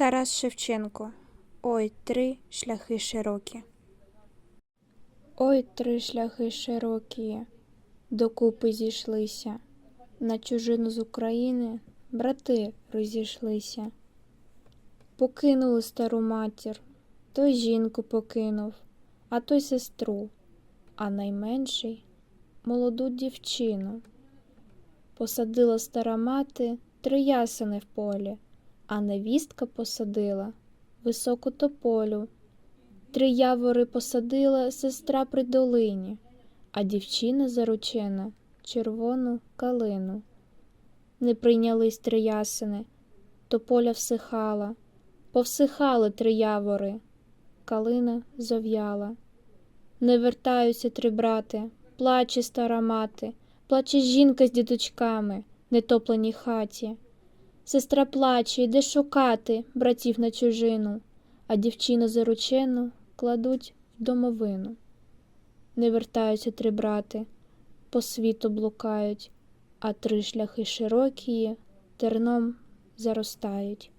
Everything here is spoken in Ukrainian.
Тарас Шевченко. Ой, три шляхи широкі. Ой, три шляхи широкі, докупи зійшлися. На чужину з України брати розійшлися. Покинули стару матір, той жінку покинув, а той сестру, а найменший молоду дівчину. Посадила стара мати три ясени в полі, а невістка посадила високу тополю. Три явори посадила сестра при долині, а дівчина заручена червону калину. Не прийнялись три ясени, тополя всихала, повсихали три явори, калина зов'яла. Не вертаються три брати, плаче стара мати, плаче жінка з діточками, нетопленій хаті. Сестра плаче, йде шукати братів на чужину, а дівчину заручену кладуть в домовину. Не вертаються три брати, по світу блукають, а три шляхи широкі терном заростають.